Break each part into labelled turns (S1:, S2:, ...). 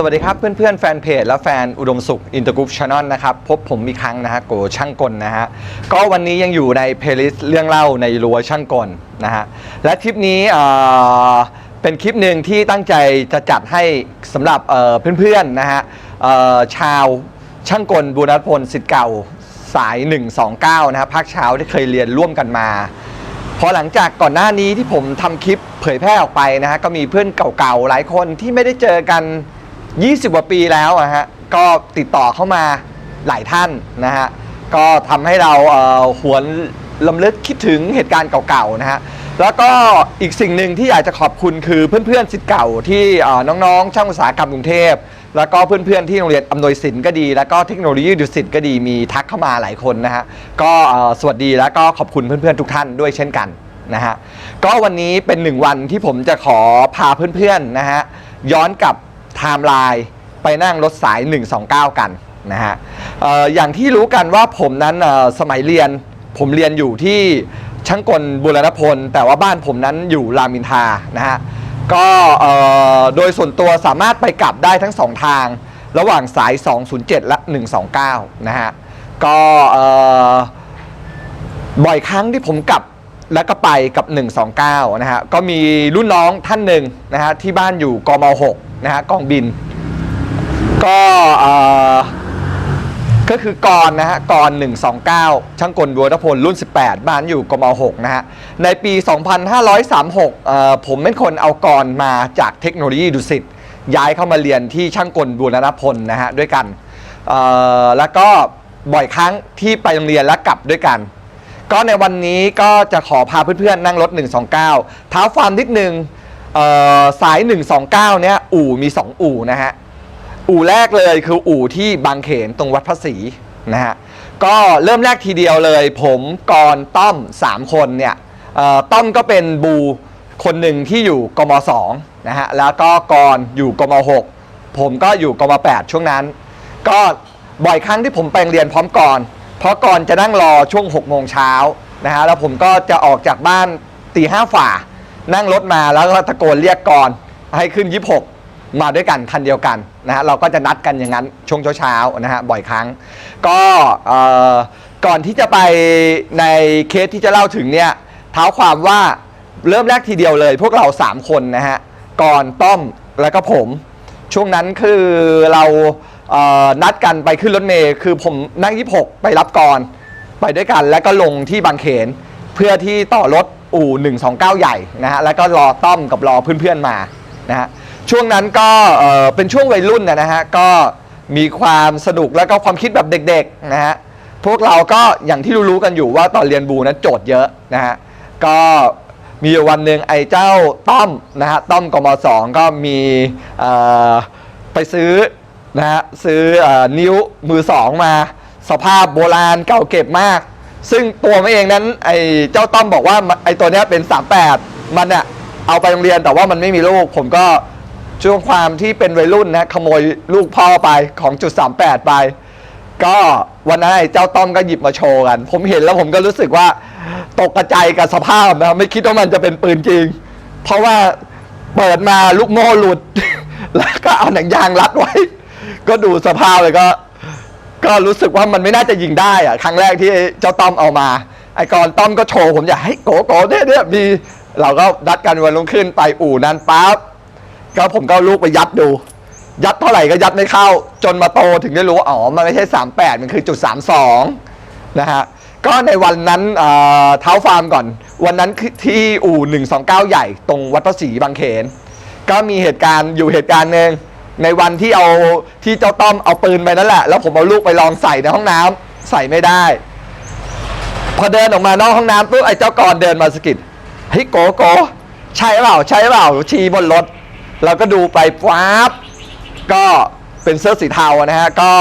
S1: สวัสดีครับเพื่อนๆแฟนเพจและแฟนอุดมสุขอินเตอร์กรุ๊ปชานอลนะครับ พบผมอีกครั้งนะฮะโกช่างกลนะฮะ ก็วันนี้ยังอยู่ในเพลย์ลิสต์เรื่องเล่าในรั้วช่างกลนะฮะ และคลิปนี้เป็นคลิปหนึ่งที่ตั้งใจจะจัดให้สำหรับเอ่อเพื่อนๆนะฮะชาวช่างกลบูรณพลสิทธิ์เก่าสาย 129 นะฮะภาคเช้าที่เคยเรียนร่วมกันมาพอหลังจากก่อนหน้านี้ที่ผมทำคลิปเผยแพร่ออกไปนะฮะก็มีเพื่อนเก่าๆหลายคนที่ไม่ได้เจอกัน 20กว่าปีแล้วอะฮะก็ติดต่อเข้ามาหลายท่านนะฮะก็ทำให้เราเอ่อหวนลำลึกคิดถึงเหตุการณ์เก่าๆนะฮะแล้วก็อีกสิ่งหนึ่งที่อยากจะขอบคุณคือเพื่อนๆสิทธิ์เก่าที่เอ่อน้องๆ ช่างอุตสาหกรรมกรุงเทพ แล้วก็เพื่อนๆที่โรงเรียนอำนวยสินก็ดี แล้วก็เทคโนโลยีดุสิตก็ดีมีทักเข้ามาหลายคนนะฮะก็เอ่อสวัสดีแล้วก็ขอบคุณเพื่อนๆทุกท่านด้วยเช่นกัน นะฮะก็วันนี้เป็นหนึ่งวันที่ผมจะขอพาเพื่อนๆนะฮะย้อนกลับ ไทม์ไลน์ไปนั่งรถสาย 129 กันนะฮะอออย่างที่รู้กันว่าผมนั้นสมัยเรียนผมเรียนอยู่ที่ช่างกลบุรณพล แต่ว่าบ้านผมนั้นอยู่รามินทานะฮะก็โดยส่วนตัวสามารถไปกลับได้ทั้งสองทาง ระหว่างสาย 207 และ 129 นะฮะก็บ่อยครั้งที่ผมกลับ แล้วก็ไปกับ 129 นะฮะ ก็มีรุ่นน้องท่านหนึ่งนะฮะ ที่บ้านอยู่กม6นะฮะกองบิน ก็ก็คือกรนะฮะกร129 ช่างกลบัวทพลรุ่น 18 บ้านอยู่กม6นะฮะ ในปี 2536 ผมเป็นคนเอากรมาจากเทคโนโลยีดุสิตย้ายเข้ามาเรียนที่ช่างกลบูรณพลนะฮะด้วยกัน แล้วก็บ่อยครั้งที่ไปโรงเรียนและกลับด้วยกัน ก็ในวันนี้ก็จะขอพาเพื่อนๆนั่งรถ 129เท้าความนิดนึงเอ่อสาย 129 เนี่ยอู่มี 2 อู่นะฮะ อู่แรกเลยคืออู่ที่บางเขนตรงวัดพระศรีนะฮะ ก็เริ่มแรกทีเดียวเลย ผมกรต้อม 3 คนเนี่ยต้อมก็เป็นบูคนหนึ่งที่อยู่กม2นะฮะ แล้วก็กรอยู่กม6ผมก็อยู่กม8ช่วงนั้น ก็บ่อยครั้งที่ผมไปเรียนพร้อมกร เพราะกรจะนั่งรอช่วง6โมงเช้านะฮะแล้วผมก็จะออกจากบ้านตีห้าฝ่า นั่งรถมาแล้วก็ตะโกนเรียกกรให้ขึ้น 26 มาด้วยกันคันเดียวกันนะฮะเราก็จะนัดกันอย่างนั้นช่วงเช้าๆนะฮะบ่อยครั้ง ก็เอ่อก่อนที่จะไปในเคสที่จะเล่าถึงเนี่ยเท้าความว่าเริ่มแรกทีเดียวเลย พวกเรา 3 คนนะฮะก่อนต้อมแล้วก็ผม ช่วงนั้นคือเรา เอ่อนัดกันไปขึ้นรถเมย์คือผมนั่ง26ไปรับก่อนไปด้วยกันแล้วก็ลงที่บางเขน เพื่อที่ต่อรถอู่129 ใหญ่นะฮะแล้วก็รอต้อมกับรอเพื่อนๆมานะฮะช่วงนั้นก็เอ่อเป็นช่วงวัยรุ่นนะฮะก็มีความสนุกแล้วก็ความคิดแบบเด็กๆนะฮะพวกเราก็อย่างที่รู้ๆกันอยู่ว่าตอนเรียนบูนั้นโจทย์เยอะนะฮะก็มีวันหนึ่งไอ้เจ้าต้อมนะฮะต้อมกมสองก็มีไปซื้อ นะฮะซื้ออนิ้วมือสองมา สภาพโบราณเก่าเก็บมาก ซึ่งตัวมันเองนั้นไอ้เจ้าต้อมบอกว่าไอ้ตัวเนี้ยเป็น 38 มันเนี่ยเอาไปโรงเรียนแต่ว่ามันไม่มีลูก ผมก็ช่วงความที่เป็นวัยรุ่นนะขโมยลูกพ่อไปของจุด38 ไป ก็วันนั้นไอ้เจ้าต้อมก็หยิบมาโชว์กัน ผมเห็นแล้วผมก็รู้สึกว่าตกกระจายกับสภาพนะไม่คิดว่ามันจะเป็นปืนจริง เพราะว่าเปิดมาลูกโม่หลุด แล้วก็เอาหนังยางรัดไว้ ก็ดูสภาพเลยก็ ก็รู้สึกว่ามันไม่น่าจะยิงได้อะครั้งแรกที่เจ้าต้อมเอามา ไอ้กอนต้อมก็โชว์ผมอยากให้โกโกเนี่ยเนี่ยมีเราก็ดัดกันวันลงขึ้นไปอู่นั้นปั๊บก็ผมก็เอาลูกไปยัดดู ยัดเท่าไหร่ก็ยัดไม่เข้า จนมาโตถึงได้รู้ว่าอ๋อมันไม่ใช่ 38 มันคือจุด32นะฮะก็ในวันนั้นเอ่อเท้าฟาร์มก่อน วันนั้นคือที่อู่129 ใหญ่ตรงวัดพระศรีบางเขน ก็มีเหตุการณ์อยู่เหตุการณ์หนึ่ง ในวันที่เอาที่เจ้าต้อมเอาปืนไปนั่นแหละ แล้วผมเอาลูกไปลองใส่ในห้องน้ำใส่ไม่ได้ พอเดินออกมานอกห้องน้ำปุ๊บไอ้เจ้ากรเดินมาสกิดเฮ้ยโกโกใช่เปล่าใช่เปล่าชี้บนรถเราก็ดูไปฟ้าบก็เป็นเสื้อสีเทานะฮะก็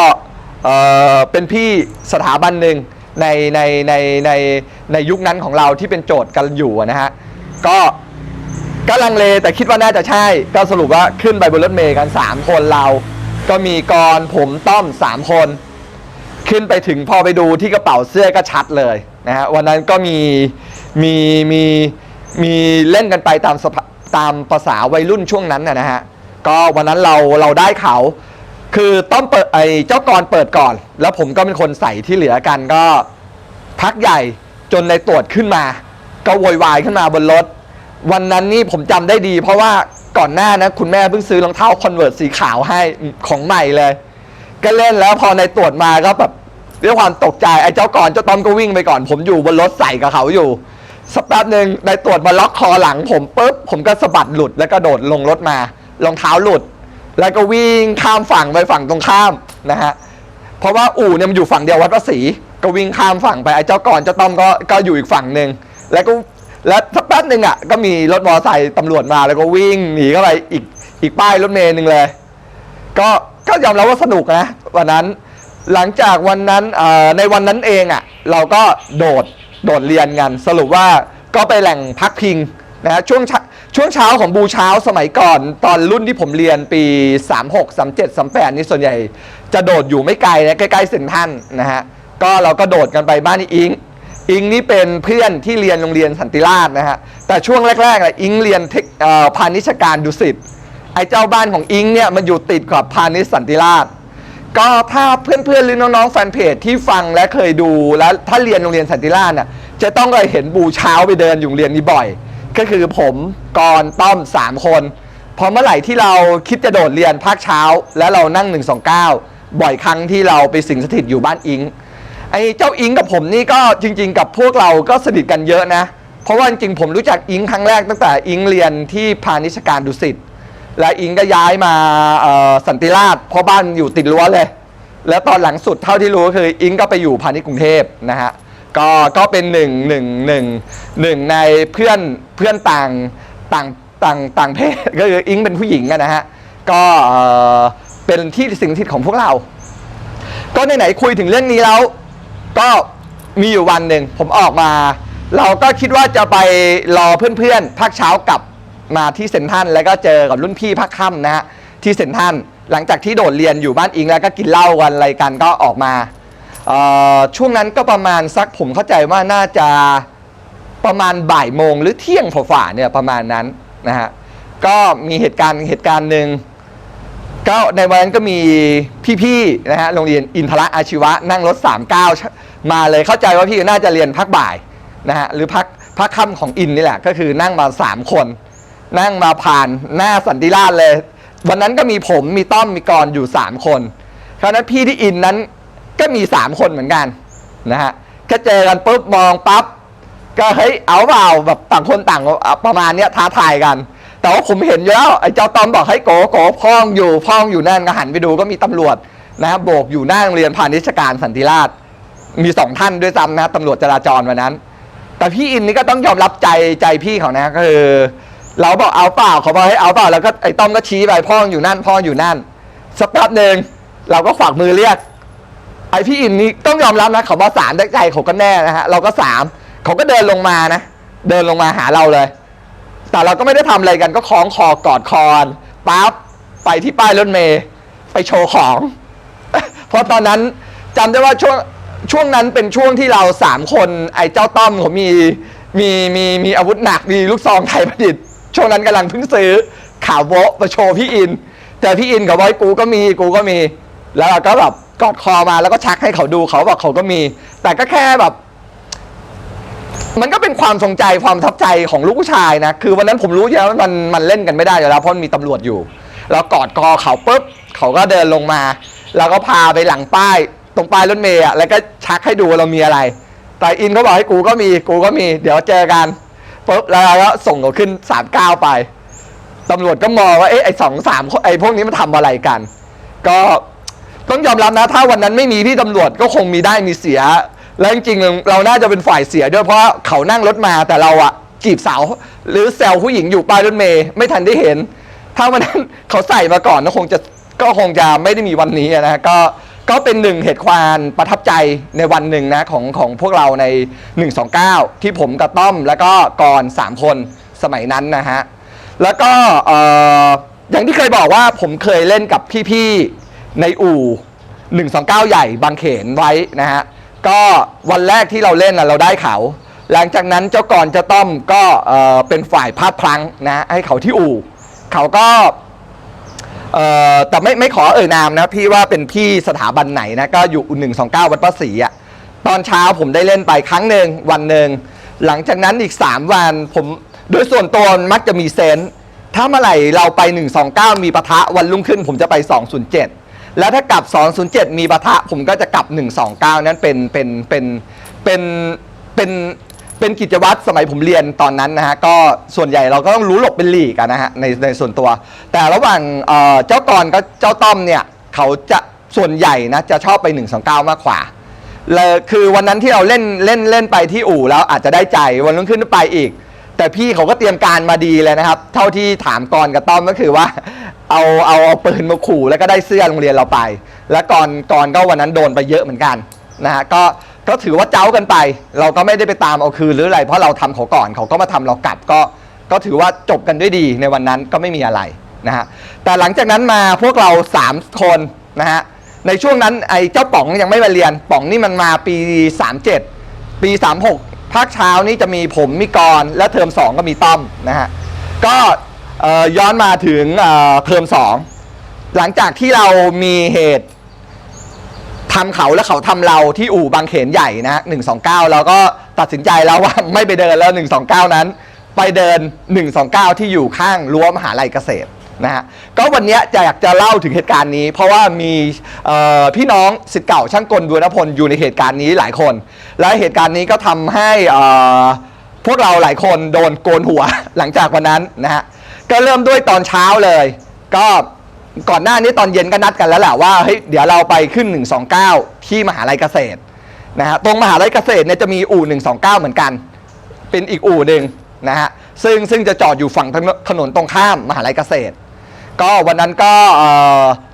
S1: เออเป็นพี่สถาบันหนึ่งในในในในในยุคนั้นของเราที่เป็นโจทย์กันอยู่นะฮะก็ ก็ลังเลแต่คิดว่าน่าจะใช่ ก็สรุปว่าขึ้นไปบนรถเมย์กัน 3 คนเรา ก็มีกรผมต้อม 3 คน ขึ้นไปถึงพอไปดูที่กระเป๋าเสื้อก็ชัดเลยนะฮะวันนั้นก็มีมีมีมีเล่นกันไปตามตามภาษาวัยรุ่นช่วงนั้นนะฮะก็วันนั้นเราเราได้เขา คือต้องเปิดไอ้เจ้ากรเปิดก่อน แล้วผมก็เป็นคนใส่ที่เหลือกันก็พักใหญ่จนในตรวจขึ้นมา ก็โวยวายขึ้นมาบนรถ วันนั้นนี่ผมจำได้ดี เพราะว่าก่อนหน้านะคุณแม่เพิ่งซื้อรองเท้าคอนเวิร์ตสีขาวให้ของใหม่เลย ก็เล่นแล้วพอในตรวจมาก็แบบด้วยความตกใจไอ้เจ้าก่อนเจ้าต้อมก็วิ่งไปก่อน ผมอยู่บนรถใส่กับเขาอยู่สักแป๊บหนึ่งในตรวจมาล็อกคอหลังผมปุ๊บผมก็สะบัดหลุดแล้วก็โดดลงรถมารองเท้าหลุด แล้วก็วิ่งข้ามฝั่งไปฝั่งตรงข้ามนะฮะเพราะว่าอู่เนี่ยมันอยู่ฝั่งเดียววัดพระศรีก็วิ่งข้ามฝั่งไปไอ้เจ้าก่อนเจ้าต้อมก็ก็อยู่อีกฝั่งหนึ่งแล้วก็ แล้วสักแป๊บหนึ่งอะก็มีรถมอเตอร์ไซค์ตำรวจมาแล้วก็วิ่งหนีเข้าไปอีกอีกป้ายรถเมล์หนึ่งเลย ก็ก็ยอมรับว่าสนุกนะวันนั้นหลังจากวันนั้นในวันนั้นเองอะเราก็โดดโดดเรียนกันสรุปว่าก็ไปแหล่งพักพิงนะฮะช่วงช่วงเช้าของบูเช้าสมัยก่อน ตอนรุ่นที่ผมเรียนปี 36 37 38 นี่ส่วนใหญ่ จะโดดอยู่ไม่ไกลนะใกล้ๆเซ็นทรัลนะฮะก็เราก็โดดกันไปบ้านอิง อิงนี่เป็นเพื่อนที่เรียนโรงเรียนสันติราชนะฮะ แต่ช่วงแรกๆอะอิงเรียนเทคพาณิชการดุสิต ไอ้เจ้าบ้านของอิงเนี่ยมันอยู่ติดกับพาณิชสันติราชก็ถ้าเพื่อนๆหรือน้องๆแฟนเพจที่ฟังและเคยดูแล้วถ้าเรียนโรงเรียนสันติราชน่ะจะต้องเคยเห็นบูเช้าไปเดินอยู่โรงเรียนนี้บ่อย ก็คือผมกรต้อม3คนพอเมื่อไหร่ที่เราคิดจะโดดเรียนภาคเช้า แล้วเรานั่ง 129 บ่อยครั้งที่เราไปสิงสถิตอยู่บ้านอิง ไอ้เจ้าอิงกับผมนี่ก็จริง ๆ กับพวกเราก็สนิทกันเยอะนะ เพราะว่าจริงๆผมรู้จักอิงครั้งแรกตั้งแต่อิงเรียนที่พาณิชการดุสิตและอิงก็ย้ายมาสันติราชเพราะบ้านอยู่ติดรั้วเลย แล้วตอนหลังสุดเท่าที่รู้ก็คืออิงก็ไปอยู่พาณิชย์กรุงเทพนะฮะก็ก็เป็นหนึ่งหนึ่งหนึ่งหนึ่งในเพื่อนเพื่อนต่างต่างต่างต่างเพศก็คืออิงเป็นผู้หญิงนะฮะก็เป็นที่สิ่งที่ของพวกเรา ก็ไหนๆคุยถึงเรื่องนี้แล้ว ก็มีอยู่วันหนึ่งผมออกมา เราก็คิดว่าจะไปรอเพื่อนๆภาคเช้ากลับมาที่เซนทันแล้วก็เจอกับรุ่นพี่ภาคค่ำนะฮะที่เซนทันหลังจากที่โดดเรียนอยู่บ้านอิงแล้วก็กินเหล้ากันอะไรกันก็ออกมาช่วงนั้นก็ประมาณสักผมเข้าใจว่าน่าจะประมาณบ่ายโมงหรือเที่ยงฝ่าเนี่ยประมาณนั้นนะฮะก็มีเหตุการณ์เหตุการณ์หนึ่งก็ในวันนั้นก็มีพี่ๆนะฮะโรงเรียนอินทระอาชีวะนั่งรถ 39 มาเลยเข้าใจว่าพี่น่าจะเรียนพักบ่ายนะฮะหรือพักพักค่ำของอินนี่แหละ ก็คือนั่งมา 3 คน นั่งมาผ่านหน้าสันติราชเลย วันนั้นก็มีผมมีต้อมมีกรอยู่ 3 คน คราวนั้นพี่ที่อินนั้นก็มี 3 คนเหมือนกันนะฮะก็เจอกันปุ๊บมองปั๊บก็เฮ้ยเอาเปล่าแบบต่างคนต่างประมาณเนี้ยท้าทายกัน แต่ว่าผมเห็นอยู่แล้วไอ้เจ้าตอมบอกให้โกโกพ่องอยู่พ่องอยู่นั่นก็หันไปดูก็มีตำรวจนะโบกอยู่หน้าโรงเรียนพาณิชยการสันติราช มีสองท่านด้วยซ้ำนะตำรวจจราจรวันนั้น แต่พี่อินนี่ก็ต้องยอมรับใจใจพี่เขานะก็คือ เราบอกเอาเปล่าเขาบอกให้เอาเปล่าแล้วก็ไอ้ต้อมก็ชี้ไปพ่ออยู่นั่นพ่ออยู่นั่นสักแป๊บหนึ่งเราก็ฝากมือเรียก ไอพี่อินนี่ต้องยอมรับนะเขาว่าสามได้ใจเขาก็แน่นะฮะเราก็สามเขาก็เดินลงมานะ เดินลงมาหาเราเลย แต่เราก็ไม่ได้ทำอะไรกันก็คล้องคอกอดคอนปั๊บไปที่ป้ายรถเมย์ไปโชว์ของ เพราะตอนนั้นจำได้ว่าช่วง ช่วงนั้นเป็นช่วงที่เราสามคนไอ้เจ้าต้อมเขามีมีมีมีอาวุธหนักมีลูกซองไทยประดิษฐ์ช่วงนั้นกำลังเพิ่งซื้อข่าวโวะมาโชว์พี่อิน แต่พี่อินเขาบอกให้กูก็มีกูก็มี แล้วเราก็แบบกอดคอมาแล้วก็ชักให้เขาดูเขาบอกเขาก็มี แต่ก็แค่แบบ มันก็เป็นความทรงใจความทับใจของลูกผู้ชายนะคือวันนั้นผมรู้อยู่แล้วว่ามันมันเล่นกันไม่ได้อยู่แล้วเพราะมีตำรวจอยู่ เรากอดคอเขาปุ๊บเขาก็เดินลงมา แล้วก็พาไปหลังป้าย ตรงป้ายรถเมล์อะแล้วก็ชักให้ดูว่าเรามีอะไร แต่อินเขาบอกให้กูก็มีกูก็มี เดี๋ยวเจอกันปุ๊บแล้วเราก็ส่งเขาขึ้นสามเก้าไปตำรวจก็มองว่าเอ๊ะไอ้สองสามไอ้พวกนี้มันทำอะไรกัน ก็ต้องยอมรับนะ ถ้าวันนั้นไม่มีพี่ตำรวจก็คงมีได้มีเสีย แล้วจริงๆเราน่าจะเป็นฝ่ายเสียด้วยเพราะเขานั่งรถมาแต่เราอะจีบสาวหรือแซวผู้หญิงอยู่ป้ายรถเมย์ไม่ทันได้เห็น ถ้าวันนั้นเขาใส่มาก่อนก็คงจะก็คงจะไม่ได้มีวันนี้นะก็ ก็เป็นหนึ่งเหตุความประทับใจในวันหนึ่งนะของของพวกเราใน 129 ที่ผมกับต้อมแล้วก็กรสามคนสมัยนั้นนะฮะ แล้วก็เอ่ออย่างที่เคยบอกว่าผมเคยเล่นกับพี่ๆในอู่ 129 ใหญ่บางเขนไว้นะฮะ ก็วันแรกที่เราเล่นนะเราได้เขา หลังจากนั้นเจ้ากรเจ้าต้อมก็เอ่อเป็นฝ่ายพลาดพลั้งนะให้เขาที่อู่ เขาก็ เอ่อแต่ไม่ไม่ขอเอ่ยนามนะ พี่ว่าเป็นพี่สถาบันไหนนะ ก็อยู่129วัดพระศรีอะตอนเช้าผมได้เล่นไปครั้งหนึ่งวันหนึ่งหลังจากนั้นอีก 3 วันผมโดยส่วนตัวมักจะมีเซนส์ถ้าเมื่อไหร่เราไป 129 มีปะทะวันรุ่งขึ้นผมจะไป 207 แล้วถ้ากลับ 207 มีปะทะผมก็จะกลับ 129 นั้นเป็นเป็นเป็นเป็นเป็น เป็นกิจวัตรสมัยผมเรียนตอนนั้นนะฮะก็ส่วนใหญ่เราก็ต้องรู้หลบเป็นหลีกอะนะฮะในในส่วนตัว แต่ระหว่างเอ่อเจ้ากรกับเจ้าต้อมเนี่ยเขาจะส่วนใหญ่นะจะชอบไป129มากกว่าเลยคือวันนั้นที่เราเล่นเล่นเล่นไปที่อู่แล้วอาจจะได้ใจวันรุ่งขึ้นไปอีก แต่พี่เขาก็เตรียมการมาดีเลยนะครับ เท่าที่ถามกรกับต้อมก็คือว่า เอาเอาเอาปืนมาขู่แล้วก็ได้เสื้อโรงเรียนเราไป และกรกรก็วันนั้นโดนไปเยอะเหมือนกันนะฮะก็ ก็ถือว่าเจ้ากันไป เราก็ไม่ได้ไปตามเอาคืนหรืออะไร เพราะเราทำเขาก่อนเขาก็มาทำเรากลับก็ก็ถือว่าจบกันด้วยดีในวันนั้นก็ไม่มีอะไรนะฮะแต่หลังจากนั้นมาพวกเรา 3 คนนะฮะในช่วงนั้นไอ้เจ้าป๋องยังไม่มาเรียนป๋องนี่มันมาปี 37 ปี 36 ภาคเช้านี่จะมีผมมีกรและเทอม 2 ก็มีต้อมนะฮะก็ย้อนมาถึงเอ่อเทอม 2 หลังจากที่เรามีเหตุ ทำเขาแล้วเขาทำเราที่อู่บางเขนใหญ่นะฮะ129เก้าเราก็ตัดสินใจแล้วว่าไม่ไปเดินแล้ว129นั้น ไปเดิน129ที่อยู่ข้างรั้วมหาลัยเกษตรนะฮะก็วันนี้จะอยากจะเล่าถึงเหตุการณ์นี้ เพราะว่ามีพี่น้องสิทธิ์เก่าช่างกลบุรพลอยู่ในเหตุการณ์นี้หลายคน และเหตุการณ์นี้ก็ทำให้พวกเราหลายคนโดนโกนหัวหลังจากวันนั้นนะฮะก็เริ่มด้วยตอนเช้าเลย ก็ ก่อนหน้านี้ตอนเย็นก็นัดกันแล้วแหละว่าเฮ้ยเดี๋ยวเราไปขึ้น 129 ที่มหาลัยเกษตรนะฮะตรงมหาลัยเกษตรเนี่ยจะมีอู่ 129 เหมือนกัน เป็นอีกอู่หนึ่งนะฮะซึ่งซึ่งจะจอดอยู่ฝั่งถนนตรงข้ามมหาลัยเกษตร ก็วันนั้นก็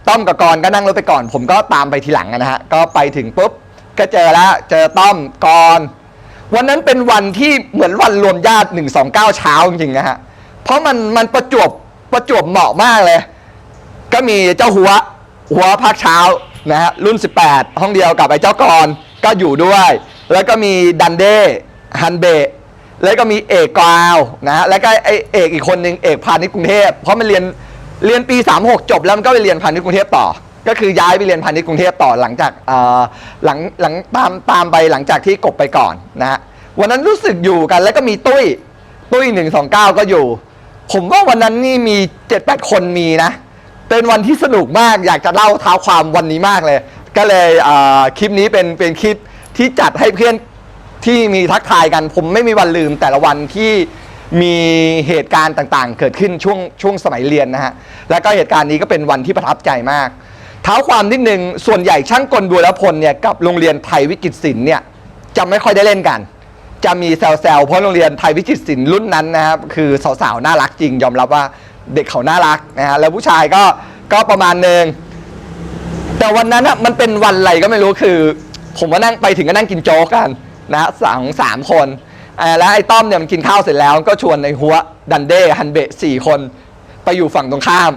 S1: ต้อมกับกรก็นั่งรถไปก่อน ผมก็ตามไปทีหลังนะฮะก็ไปถึงปุ๊บก็เจอแล้วเจอต้อมกรวันนั้นเป็นวันที่เหมือนวันรวมญาติ 129 เช้าจริงๆนะฮะเพราะมันมันประจวบประจวบเหมาะมากเลย ก็มีเจ้าหัวหัวภาคเช้านะฮะรุ่น 18 ห้องเดียวกับไอ้เจ้ากรก็อยู่ด้วย แล้วก็มีดันเด้ฮันเบะแล้วก็มีเอกกราวนะฮะแล้วก็ไอเอกอีกคนหนึ่งเอกพาณิชย์กรุงเทพเพราะมันเรียนเรียนปี 36 จบแล้วมันก็ไปเรียนพาณิชย์กรุงเทพต่อ ก็คือย้ายไปเรียนพาณิชย์กรุงเทพต่อหลังจากเออหลังหลังตามตามไปหลังจากที่กบไปก่อนนะฮะวันนั้นรู้สึกอยู่กันแล้วก็มีตุ้ยตุ้ย129 ก็อยู่ ผมว่าวันนั้นนี่มี 7-8 คนมีนะ เป็นวันที่สนุกมากอยากจะเล่าเท้าความวันนี้มากเลย ก็เลยเอ่อคลิปนี้เป็นเป็นคลิปที่จัดให้เพื่อนที่มีทักทายกัน ผมไม่มีวันลืมแต่ละวันที่มีเหตุการณ์ต่างๆ เกิดขึ้นช่วงช่วงสมัยเรียนนะฮะแล้วก็เหตุการณ์นี้ก็เป็นวันที่ประทับใจมาก เท้าความนิดนึงส่วนใหญ่ช่างกลบัวรพลเนี่ยกับโรงเรียนไทยวิจิตรศิลป์เนี่ยจะไม่ค่อยได้เล่นกัน จะมีแซวๆเพราะโรงเรียนไทยวิจิตรศิลป์รุ่นนั้นนะครับคือสาวๆน่ารักจริงยอมรับว่า เด็กเขาน่ารักนะฮะแล้วผู้ชายก็ก็ประมาณหนึ่งแต่วันนั้นอะมันเป็นวันอะไรก็ไม่รู้คือ ผมว่านั่งไปถึงก็นั่งกินโจ๊กกันนะฮะสองสามคนอ่าแล้วไอ้ต้อมเนี่ยมันกินข้าวเสร็จแล้วก็ชวนในหัวดันเด้ฮันเบะสี่คน ไปอยู่ฝั่งตรงข้าม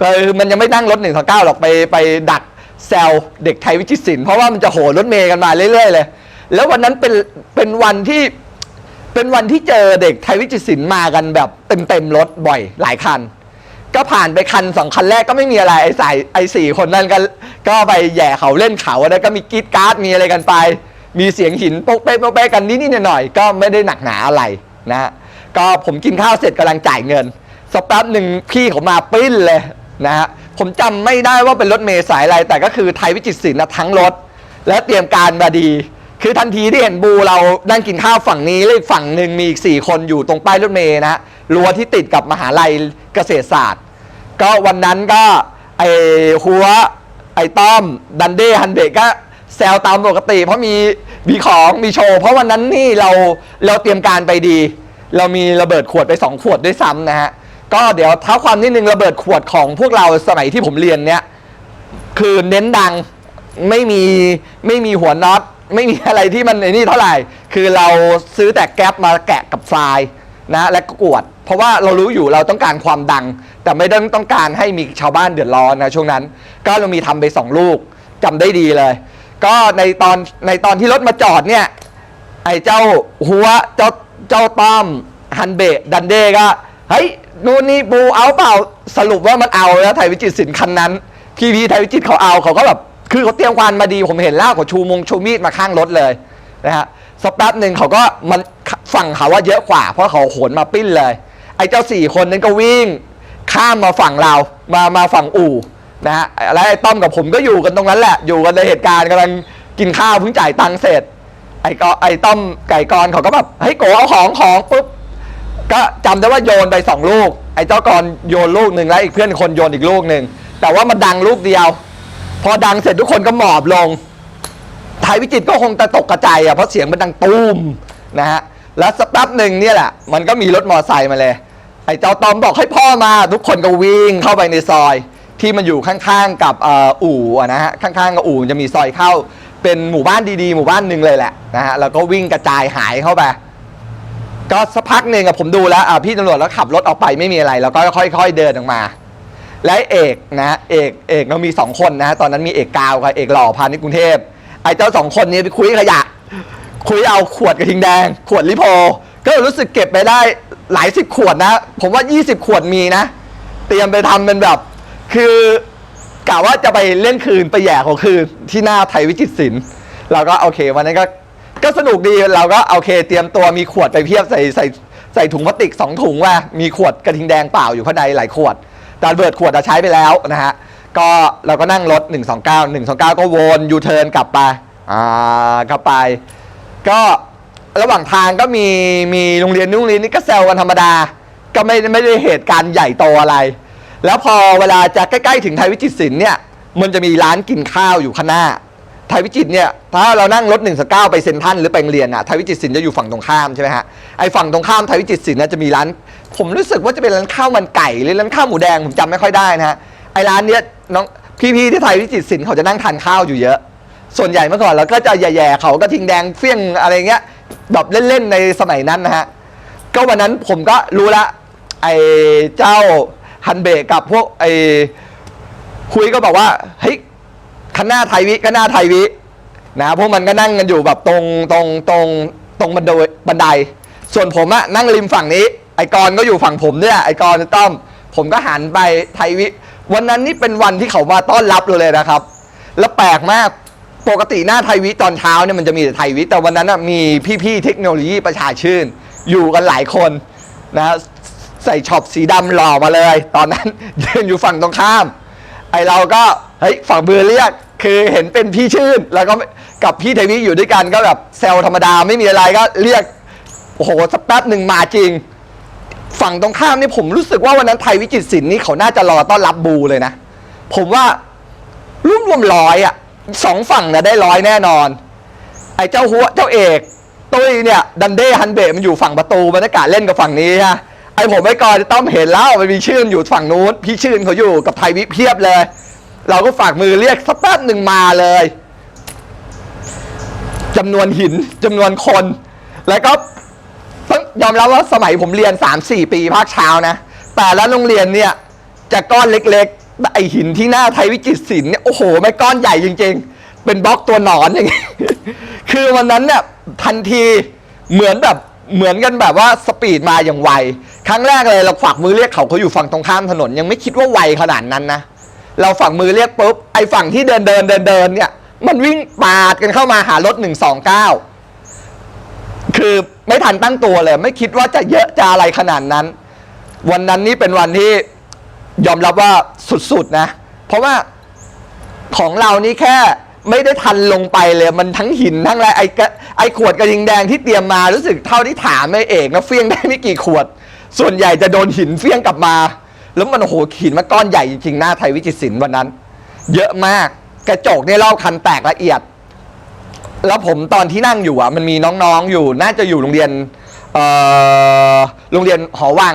S1: คือมันยังไม่นั่งรถหนึ่งต่อเก้าหรอกไปไปดักแซวเด็กไทยวิจิตรศิลป์เพราะว่ามันจะโหรถเมย์กันมาเรื่อยๆเลย แล้ววันนั้นเป็นเป็นวันที่ เป็นวันที่เจอเด็กไทยวิจิตรศิลป์มากันแบบเต็มๆรถบ่อยหลายคัน ก็ผ่านไปคันสองคันแรกก็ไม่มีอะไรไอ้สายไอ้สี่คนนั้นก็ก็ไปแย่เขาเล่นเขาแล้วก็มีกรีดการ์ดมีอะไรกันไป มีเสียงหินโป๊กเป๊กโป๊กเป๊กกันนิดๆหน่อยๆก็ไม่ได้หนักหนาอะไรนะฮะก็ผมกินข้าวเสร็จกำลังจ่ายเงินสักแป๊บหนึ่งพี่เขามาปิ้นเลยนะฮะผมจำไม่ได้ว่าเป็นรถเมล์สายอะไรแต่ก็คือไทยวิจิตรศิลป์นะทั้งรถ และเตรียมการมาดี คือทันทีที่เห็นบูเรานั่งกินข้าวฝั่งนี้แล้วอีกฝั่งหนึ่งมีอีกสี่คนอยู่ตรงป้ายรถเมล์นะฮะรั้วที่ติดกับมหาลัยเกษตรศาสตร์ ก็วันนั้นก็ไอหัวไอต้อมดันเด้ฮันเบกก็แซวตามปกติ เพราะมีมีของมีโชว์ เพราะวันนั้นนี่เราเราเตรียมการไปดี เรามีระเบิดขวดไปสองขวดด้วยซ้ำนะฮะก็เดี๋ยวเท้าความนิดนึงระเบิดขวดของพวกเราสมัยที่ผมเรียนเนี้ยคือเน้นดังไม่มีไม่มีหัวน็อต ไม่มีอะไรที่มันไอ้นี่เท่าไหร่ คือเราซื้อแต่แก๊ปมาแกะกับทรายนะและก็กวด เพราะว่าเรารู้อยู่เราต้องการความดัง แต่ไม่ได้ต้องการให้มีชาวบ้านเดือดร้อนนะช่วงนั้น ก็เรามีทำไปสองลูกจำได้ดีเลย ก็ในตอนในตอนที่รถมาจอดเนี่ย ไอ้เจ้าหัวเจ้าเจ้าต้อมฮันเบะดันเดก็เฮ้ยนู่นนี่ปูเอาเปล่าสรุปว่ามันเอาแล้วไทยวิจิตสินคันนั้นพี่พีไทยวิจิตเขาเอาเขาก็แบบ คือเขาเตรียมการมาดีผมเห็นแล้วเขาชูมงชูมีดมาข้างรถเลยนะฮะสักแป๊บหนึ่งเขาก็มันฝั่งเขาว่าเยอะกว่า เพราะเขาโหนมาปิ้นเลย ไอ้เจ้าสี่คนนั้นก็วิ่ง ข้ามมาฝั่งเรามามาฝั่งอู่นะฮะแล้วไอ้ต้อมกับผมก็อยู่กันตรงนั้นแหละ อยู่กันในเหตุการณ์กำลังกินข้าวเพิ่งจ่ายตังค์เสร็จ ไอ้ก็ไอ้ต้อมไก่กรเขาก็แบบเฮ้ยโกเอาของของปุ๊บก็จำได้ว่าโยนไปสองลูก ไอ้เจ้ากรโยนลูกหนึ่งแล้วอีกเพื่อนคนโยนอีกลูกหนึ่งแต่ว่ามันดังลูกเดียว พอดังเสร็จทุกคนก็หมอบลงไทยวิจิตก็คงจะตกกระจายอะเพราะเสียงมันดังตูมนะฮะแล้วสักแป๊บหนึ่งเนี่ยแหละ มันก็มีรถมอเตอร์ไซค์มาเลย ไอ้เจ้าตอมบอกให้พ่อมา ทุกคนก็วิ่งเข้าไปในซอย ที่มันอยู่ข้างๆกับอู่นะฮะข้างๆกับอู่จะมีซอยเข้า เป็นหมู่บ้านดีๆ หมู่บ้านหนึ่งเลยแหละนะฮะแล้วก็วิ่งกระจายหายเข้าไปก็สักพักหนึ่งอะผมดูแล้วพี่ตำรวจแล้วขับรถออกไปไม่มีอะไร แล้วก็ค่อย ๆ เดินออกมา และเอกนะเอกเอกเรามีสองคนนะตอนนั้นมีเอกกาวกับเอกหล่อพาณิชย์กรุงเทพไอ้เจ้าสองคนนี้ไปคุยขยะ คุยเอาขวดกระทิงแดง ขวดลิโพ ก็รู้สึกเก็บไปได้หลายสิบขวดนะ ผมว่า 20 ขวดมีนะ เตรียมไปทำเป็นแบบ คือกะว่าจะไปเล่นคืนไปแย่ของคืนที่หน้าไทยวิจิตรศิลป์เราก็โอเควันนั้นก็ก็สนุกดีเราก็โอเค เตรียมตัวมีขวดไปเพียบใส่ใส่ใส่ถุงพลาสติกสองถุงว่ามีขวดกระทิงแดงเปล่าอยู่ข้างในหลายขวด แต่เบิร์ดขวดอะใช้ไปแล้วนะฮะก็เราก็นั่งรถ 129 129 ก็วนยูเทิร์นกลับไปอ่ากลับไป ก็ระหว่างทางก็มีมีโรงเรียนนู่นโรงเรียนนี่ก็แซวกันธรรมดา ก็ไม่ไม่ได้เหตุการณ์ใหญ่โตอะไร แล้วพอเวลาจะใกล้ๆถึงไทยวิจิตรศิลป์เนี่ยมันจะมีร้านกินข้าวอยู่ข้างหน้าไทยวิจิตรเนี่ยถ้าเรานั่งรถ1นึ่งสไปเซ็นทรัลหรือไปโรงเรียนอะไทยวิจิตรศิลป์จะอยู่ฝั่งตรงข้ามใช่ไหมฮะไอฝั่งตรงข้ามไทยวิจิตรศิลป์เนี่ยจะมีร้าน ผมรู้สึกว่าจะเป็นร้านข้าวมันไก่หรือร้านข้าวหมูแดงผมจำไม่ค่อยได้นะฮะไอร้านเนี้ยน้องพี่ๆที่ไทยวิจิตรศิลป์เขาจะนั่งทานข้าวอยู่เยอะ ส่วนใหญ่เมื่อก่อนเราก็จะแย่ๆเขาก็ทิ้งแดงเฟี้ยงอะไรเงี้ยแบบเล่นๆในสมัยนั้นนะฮะก็วันนั้นผมก็รู้ละไอเจ้าฮันเบะกับพวกไอคุยก็บอกว่าเฮ้ยข้างหน้าไทยวิก็หน้าไทยวินะพวกมันก็นั่งกันอยู่แบบตรงตรงตรงตรงบันไดบันได ส่วนผมอะนั่งริมฝั่งนี้ ไอกรก็อยู่ฝั่งผมเนี่ยไอกรณ์ต้อม ผมก็หันไปไทยวิ วันนั้นนี่เป็นวันที่เขามาต้อนรับเราเลยนะครับ แล้วแปลกมากปกติหน้าไทยวิตอนเช้าเนี่ยมันจะมีแต่ไทยวิแต่วันนั้นน่ะมีพี่ๆเทคโนโลยีประชาชื่น อยู่กันหลายคนนะใส่ช็อปสีดำหล่อมาเลย ตอนนั้นยืนอยู่ฝั่งตรงข้าม ไอเราก็เฮ้ยฝั่งเบือเรียกคือเห็นเป็นพี่ชื่น แล้วก็กับพี่ไทยวิอยู่ด้วยกันก็แบบแซวธรรมดาไม่มีอะไรก็เรียกโอ้โหสักแป๊บหนึ่งมาจริง ฝั่งตรงข้ามนี่ผมรู้สึกว่าวันนั้นไทยวิจิตรศิลป์นี่เขาน่าจะรอต้อนรับบูเลยนะ ผมว่ารุ่มรวมร้อยอะสองฝั่งเนี่ยได้ร้อยแน่นอน ไอ้เจ้าหัวเจ้าเอกตุ้ยเนี่ยดันเด้ฮันเบะมันอยู่ฝั่งประตูบรรยากาศเล่นกับฝั่งนี้ฮะไอ้ผมไอ้กอนจะต้องเห็นแล้วมันมีชื่นอยู่ฝั่งนู้นพี่ชื่นเขาอยู่กับไทยวิเพียบเลย เราก็ฝากมือเรียกสักแป๊บหนึ่งมาเลยจำนวนหินจำนวนคน แล้วก็ ยอมรับว่าสมัยผมเรียน 3-4 ปีภาคเช้านะ แต่ละโรงเรียนเนี่ยจะก้อนเล็กๆไอหินที่หน้าไทยวิจิตรศิลป์เนี่ยโอ้โหไม่ก้อนใหญ่จริง ๆ เป็นบล็อกตัวหนอนอย่างงี้คือวันนั้นเนี่ยทันทีเหมือนแบบเหมือนกันแบบว่าสปีดมาอย่างไว ครั้งแรกเลยเราฝากมือเรียกเขาเขาอยู่ฝั่งตรงข้ามถนน ยังไม่คิดว่าไวขนาดนั้นนะเราฝากมือเรียกปุ๊บไอฝั่งที่เดินเดินเดินเดินเนี่ย มันวิ่งปาดกันเข้ามาหารถ129คือไม่ทันตั้งตัวเลย ไม่คิดว่าจะเยอะจะอะไรขนาดนั้น วันนั้นนี่เป็นวันที่ยอมรับว่าสุดๆนะ เพราะว่าของเรานี่แค่ไม่ได้ทันลงไปเลย มันทั้งหินทั้งอะไรไอ้กไอ้ขวดกระยิงแดงที่เตรียมมารู้สึกเท่าที่ถามไม่เอกนะเฟี้ยงได้ไม่กี่ขวด ส่วนใหญ่จะโดนหินเฟี้ยงกลับมา แล้วมันโอ้โหหินมันก้อนใหญ่จริงๆหน้าไทยวิจิตรศิลป์วันนั้น เยอะมากกระจกเนี่ยเล่าคันแตกละเอียด แล้วผมตอนที่นั่งอยู่อะมันมีน้องๆอยู่น่าจะอยู่โรงเรียนเอ่อโรงเรียนหอวัง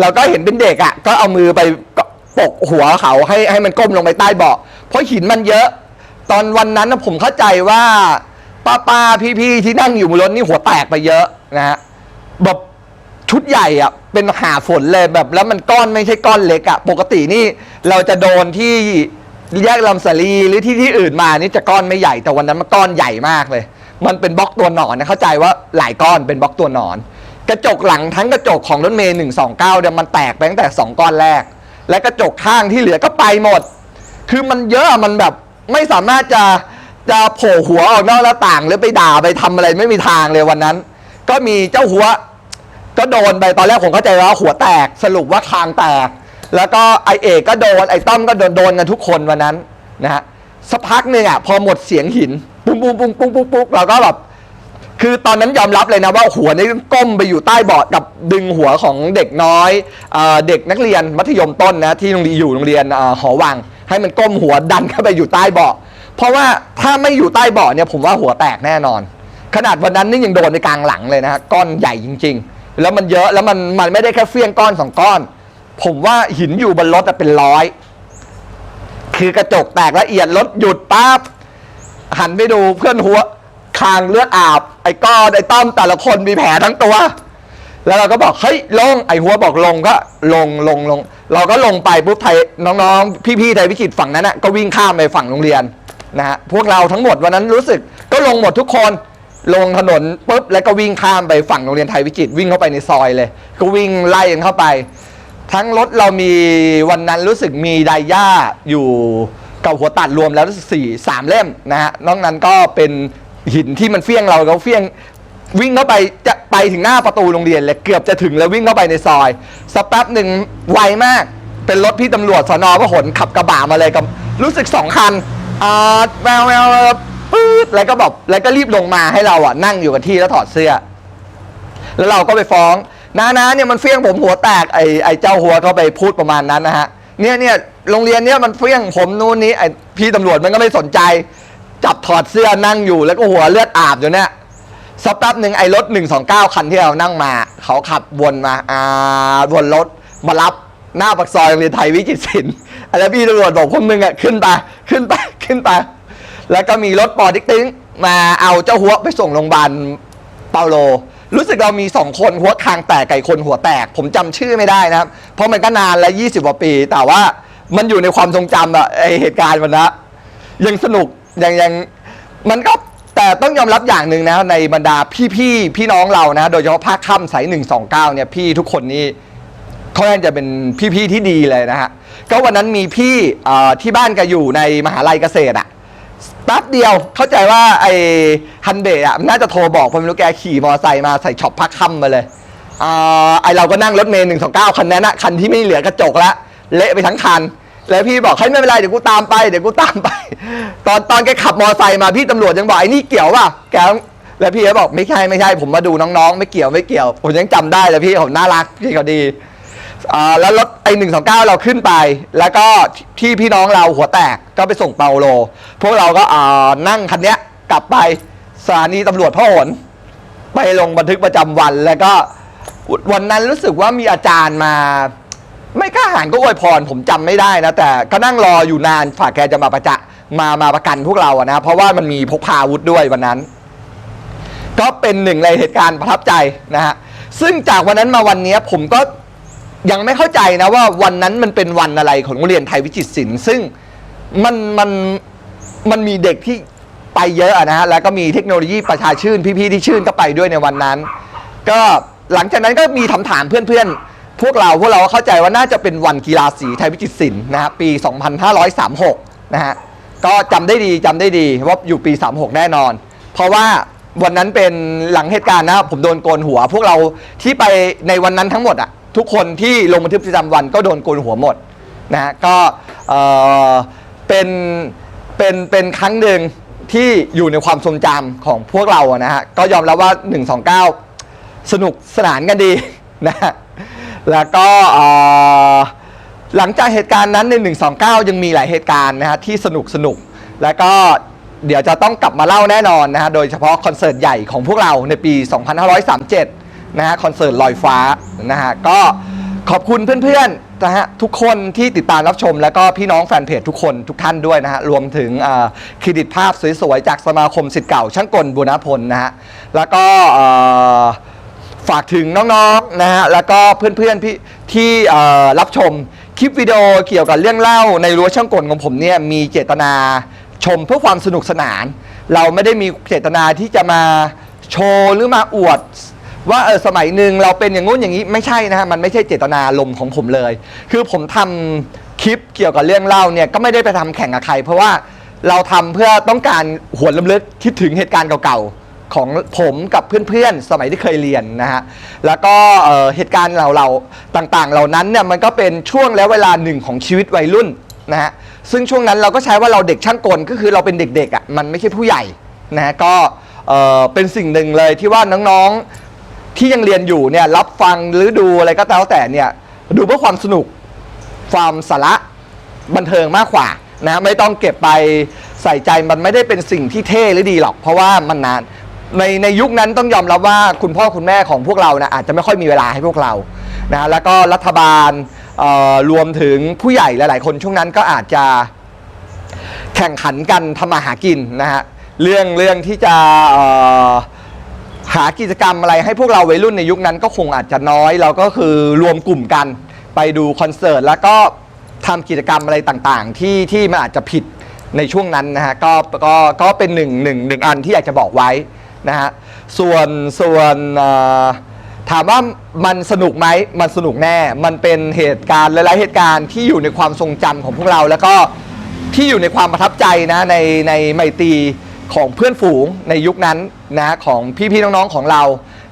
S1: เราก็เห็นเป็นเด็กอะก็เอามือไปปกหัวเขาให้ให้มันก้มลงไปใต้เบาะเพราะหินมันเยอะ ตอนวันนั้นนะผมเข้าใจว่าป้าป้าๆพี่ๆที่นั่งอยู่บนรถนี่หัวแตกไปเยอะนะฮะแบบชุดใหญ่อะเป็นหาฝนเลยแบบแล้วมันก้อนไม่ใช่ก้อนเล็กอะปกตินี่เราจะโดนที่ แยกลำสาลีหรือที่ที่อื่นมานี่จะก้อนไม่ใหญ่แต่วันนั้นมันก้อนใหญ่มากเลย มันเป็นบล็อกตัวหนอนนะเข้าใจว่าหลายก้อนเป็นบล็อกตัวหนอน กระจกหลังทั้งกระจกของรถเมย์129เก้าเนี่ยมันแตกไปตั้งแต่2ก้อนแรก และกระจกข้างที่เหลือก็ไปหมด คือมันเยอะมันแบบไม่สามารถจะจะโผล่หัวออกนอกหน้าต่าง หรือไปด่าไปทำอะไรไม่มีทางเลยวันนั้น ก็มีเจ้าหัว ก็โดนไปตอนแรกผมเข้าใจว่าหัวแตกสรุปว่าคางแตก แล้วก็ไอเอกก็โดนไอต้อมก็โดนโดนกันทุกคนวันนั้นนะฮะสักพักหนึ่งอะพอหมดเสียงหินปุ้งปุ้งปุ้งปุ้งปุ้งปุ้งเราก็แบบคือตอนนั้นยอมรับเลยนะว่าหัวนี่ก้มไปอยู่ใต้เบาะกับดึงหัวของเด็กน้อยเออเด็กนักเรียนมัธยมต้นนะที่โรงเรียนอยู่โรงเรียนเอ่อหอวัง ให้มันก้มหัวดันเข้าไปอยู่ใต้เบาะเพราะว่าถ้าไม่อยู่ใต้เบาะเนี่ยผมว่าหัวแตกแน่นอน ขนาดวันนั้นนี่ยังโดนในกลางหลังเลยนะฮะก้อนใหญ่จริง ๆ แล้วมันเยอะแล้วมันมันไม่ได้แค่เฟี้ยงก้อนสองก้อน ผมว่าหินอยู่บนรถเป็นร้อย คือกระจกแตกละเอียดรถหยุดปั๊บหันไปดูเพื่อนหัวคางเลือดอาบ ไอ้ก้อนไอ้ต้อมแต่ละคนมีแผลทั้งตัว แล้วเราก็บอกเฮ้ยลง ไอ้หัวบอกลงก็ลงลงลง เราก็ลงไปปุ๊บไทยน้องๆ พี่ๆไทยวิจิตฝั่งนั้นนะก็วิ่งข้ามไปฝั่งโรงเรียนนะฮะพวกเราทั้งหมดวันนั้นรู้สึกก็ลงหมดทุกคนลงถนนปุ๊บแล้วก็วิ่งข้ามไปฝั่งโรงเรียนไทยวิจิตวิ่งเข้าไปในซอยเลย ก็วิ่งไล่กันเข้าไป ทั้งรถเรามีวันนั้นรู้สึกมีไดย่าอยู่กับหัวตัดรวมแล้วรู้สึกสี่สามเล่มนะฮะนอกนั้นก็เป็นหินที่มันเฟี้ยงเราก็เฟี้ยงวิ่งเข้าไปจะไปถึงหน้าประตูโรงเรียนเลยเกือบจะถึงแล้ววิ่งเข้าไปในซอยสักแป๊บหนึ่งไวมาก เป็นรถพี่ตำรวจสนพหลขับกระบะมาเลยกับรู้สึกสองคันอ่าแววแววปื๊ดแล้วก็บอกแล้วก็รีบลงมาให้เราอะนั่งอยู่กับที่แล้วถอดเสื้อ แล้วเราก็ไปฟ้อง นานาเนี่ยมันเฟี้ยงผมหัวแตกไอ้ไอ้เจ้าหัวก็ไปพูดประมาณนั้นนะฮะเนี่ยเนี่ยโรงเรียนเนี่ยมันเฟี้ยงผมนู่นนี้ไอ้พี่ตำรวจมันก็ไม่สนใจ จับถอดเสื้อนั่งอยู่แล้วก็หัวเลือดอาบอยู่เนี่ยสักแป๊บหนึ่งไอ้รถ 129 คันที่เรานั่งมา เขาขับวนมาอ่าวนรถมารับหน้าปากซอยโรงเรียนไทยวิจิตรศิลป์แล้วพี่ตำรวจบอกพวกมึงอะขึ้นไปขึ้นไปขึ้นไปแล้วก็มีรถปอดิกตึงมาเอาเจ้าหัวไปส่งโรงพยาบาลเปาโล รู้สึกเรามีสองคนหัวคางแตกไก่คนหัวแตก ผมจำชื่อไม่ได้นะครับ เพราะมันก็นานแล้วยี่สิบกว่าปี แต่ว่ามันอยู่ในความทรงจำอะไอเหตุการณ์วันนั้นยังสนุกยังยังมันก็แต่ต้องยอมรับอย่างหนึ่งนะในบรรดาพี่พี่ๆพี่น้องเรานะ โดยเฉพาะภาคค่ำสายหนึ่งสองเก้าเนี่ยพี่ทุกคนนี่ค่อนข้างจะเป็นพี่ๆที่ดีเลยนะฮะก็วันนั้นมีพี่เอ่อที่บ้านแกอยู่ในมหาลัยเกษตรอะ แป๊บเดียวเข้าใจว่าไอ้ฮันเบะอะน่าจะโทรบอกผมไม่รู้แกขี่มอเตอร์ไซค์มาใส่ช็อปพักค่ำมาเลยอ่าไอเราก็นั่งรถเมล์หนึ่งสองเก้าคันนั้นนะคันที่ไม่เหลือกระจกละเละไปทั้งคัน แล้วพี่บอกให้ยไม่เป็นไรเดี๋ยวกูตามไปเดี๋ยวกูตามไป ตอนตอนแกขับมอเตอร์ไซค์มาพี่ตำรวจยังบอกไอ้นี่เกี่ยวป่ะแกแล้วพี่ก็บอกไม่ใช่ไม่ใช่ผมมาดูน้องๆ ไม่เกี่ยวไม่เกี่ยว ผมยังจำได้เลยพี่ผมน่ารักพี่เขาดี อ่าแล้วรถไอหนึ่งสองเก้าเราขึ้นไป แล้วก็ที่พี่น้องเราหัวแตกก็ไปส่งเปาโล พวกเราก็อ่านั่งคันเนี้ยกลับไปสถานีตำรวจพหลไปลงบันทึกประจำวันแล้วก็วันนั้นรู้สึกว่ามีอาจารย์มา ไม่กล้าหารก็อวยพรผมจำไม่ได้นะ แต่ก็นั่งรออยู่นานฝ่าแกจะมาประจะมามาประกันพวกเราอะนะเพราะว่ามันมีพกพาอาวุธด้วยวันนั้น ก็เป็นหนึ่งในเหตุการณ์ประทับใจนะฮะซึ่งจากวันนั้นมาวันนี้ผมก็ ยังไม่เข้าใจนะว่าวันนั้นมันเป็นวันอะไรของโรงเรียนไทยวิจิตรศิลป์ซึ่งมันมันมันมีเด็กที่ไปเยอะอะนะฮะแล้วก็มีเทคโนโลยีประชาชื่นพี่ๆที่ชื่นก็ไปด้วยในวันนั้น ก็หลังจากนั้นก็มีถามถามเพื่อนๆ พวกเราพวกเราเข้าใจว่าน่าจะเป็นวันกีฬาสีไทยวิจิตรศิลป์นะฮะปี 2536 นะฮะก็จำได้ดีจำได้ดีว่าอยู่ปี 36 แน่นอน เพราะว่าวันนั้นเป็นหลังเหตุการณ์นะผมโดนโกนหัว พวกเราที่ไปในวันนั้นทั้งหมดอะ ทุกคนที่ลงบันทึกประจำวันก็โดนโกนหัวหมดนะฮะก็เอ่อเป็นเป็นเป็นครั้งหนึ่งที่อยู่ในความทรงจำของพวกเราอะนะฮะก็ยอมรับว่า 129 สนุกสนานกันดีนะฮะแล้วก็เอ่อหลังจากเหตุการณ์นั้นใน 129 ยังมีหลายเหตุการณ์นะฮะที่สนุกสนุกแล้วก็เดี๋ยวจะต้องกลับมาเล่าแน่นอนนะฮะโดยเฉพาะคอนเสิร์ตใหญ่ของพวกเราในปี 2537 นะฮะคอนเสิร์ตลอยฟ้านะฮะก็ขอบคุณเพื่อนๆนะฮะทุกคนที่ติดตามรับชม แล้วก็พี่น้องแฟนเพจทุกคนทุกท่านด้วยนะฮะรวมถึงเครดิตภาพสวยๆจากสมาคมสิทธิ์เก่าช่างกลบุรณพลนะฮะแล้วก็ฝากถึงน้องๆนะฮะแล้วก็เพื่อนๆพี่ที่เอ่รับชมคลิปวิดีโอเกี่ยวกับเรื่องเล่าในรั้วช่างกลของผมเนี่ยมีเจตนาชมเพื่อความสนุกสนาน เราไม่ได้มีเจตนาที่จะมาโชว์หรือมาอวด ว่าเออสมัยหนึ่งเราเป็นอย่างงู้นอย่างนี้ไม่ใช่นะฮะมันไม่ใช่เจตนาลมของผมเลย คือผมทำคลิปเกี่ยวกับเรื่องเล่าเนี่ยก็ไม่ได้ไปทำแข่งกับใคร เพราะว่าเราทำเพื่อต้องการหวนลำลึกคิดถึงเหตุการณ์เก่าๆ ของผมกับเพื่อนๆ สมัยที่เคยเรียนนะฮะแล้วก็เเหตุการณ์เราเราๆต่างๆ เหล่านั้นเนี่ยมันก็เป็นช่วงและเวลาหนึ่งของชีวิตวัยรุ่นนะฮะซึ่งช่วงนั้นเราก็ใช้ว่าเราเด็กช่างกลก็คือเราเป็นเด็กๆอะมันไม่ใช่ผู้ใหญ่นะฮะก็เอ่อเป็นสิ่งหนึ่งเลยที่ว่าน้องๆ ที่ยังเรียนอยู่เนี่ยรับฟังหรือดูอะไรก็แล้วแต่เนี่ยดูเพื่อความสนุกความสาระบันเทิงมากกว่านะไม่ต้องเก็บไปใส่ใจมันไม่ได้เป็นสิ่งที่เท่หรือดีหรอก เพราะว่ามันนานในในยุคนั้นต้องยอมรับว่าคุณพ่อคุณแม่ของพวกเรานะอาจจะไม่ค่อยมีเวลาให้พวกเรานะแล้วก็รัฐบาลรวมถึงผู้ใหญ่หลาย ๆ คนช่วงนั้นก็อาจจะแข่งขันกันทำมาหากินนะฮะเรื่องเรื่องที่จะ หากิจกรรมอะไรให้พวกเราวัยรุ่นในยุคนั้นก็คงอาจจะน้อย เราก็คือรวมกลุ่มกันไปดูคอนเสิร์ตแล้วก็ทำกิจกรรมอะไรต่างๆ ที่ที่มันอาจจะผิดในช่วงนั้นนะฮะก็ก็ก็เป็นหนึ่งหนึ่งหนึ่งอันที่อยากจะบอกไว้นะฮะส่วนส่วนถามว่ามันสนุกไหมมันสนุกแน่ มันเป็นเหตุการณ์หลายๆเหตุการณ์ที่อยู่ในความทรงจำของพวกเรา แล้วก็ที่อยู่ในความประทับใจนะในในไมตรี ของเพื่อนฝูงในยุคนั้นนะของพี่ๆน้องๆของเรา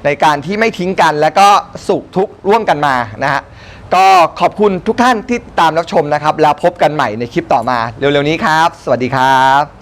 S1: ในการที่ไม่ทิ้งกัน และก็สุขทุกข์ร่วมกันมานะฮะก็ขอบคุณทุกท่านที่ตามรับชมนะครับ แล้วพบกันใหม่ในคลิปต่อมาเร็วๆนี้ครับ สวัสดีครับ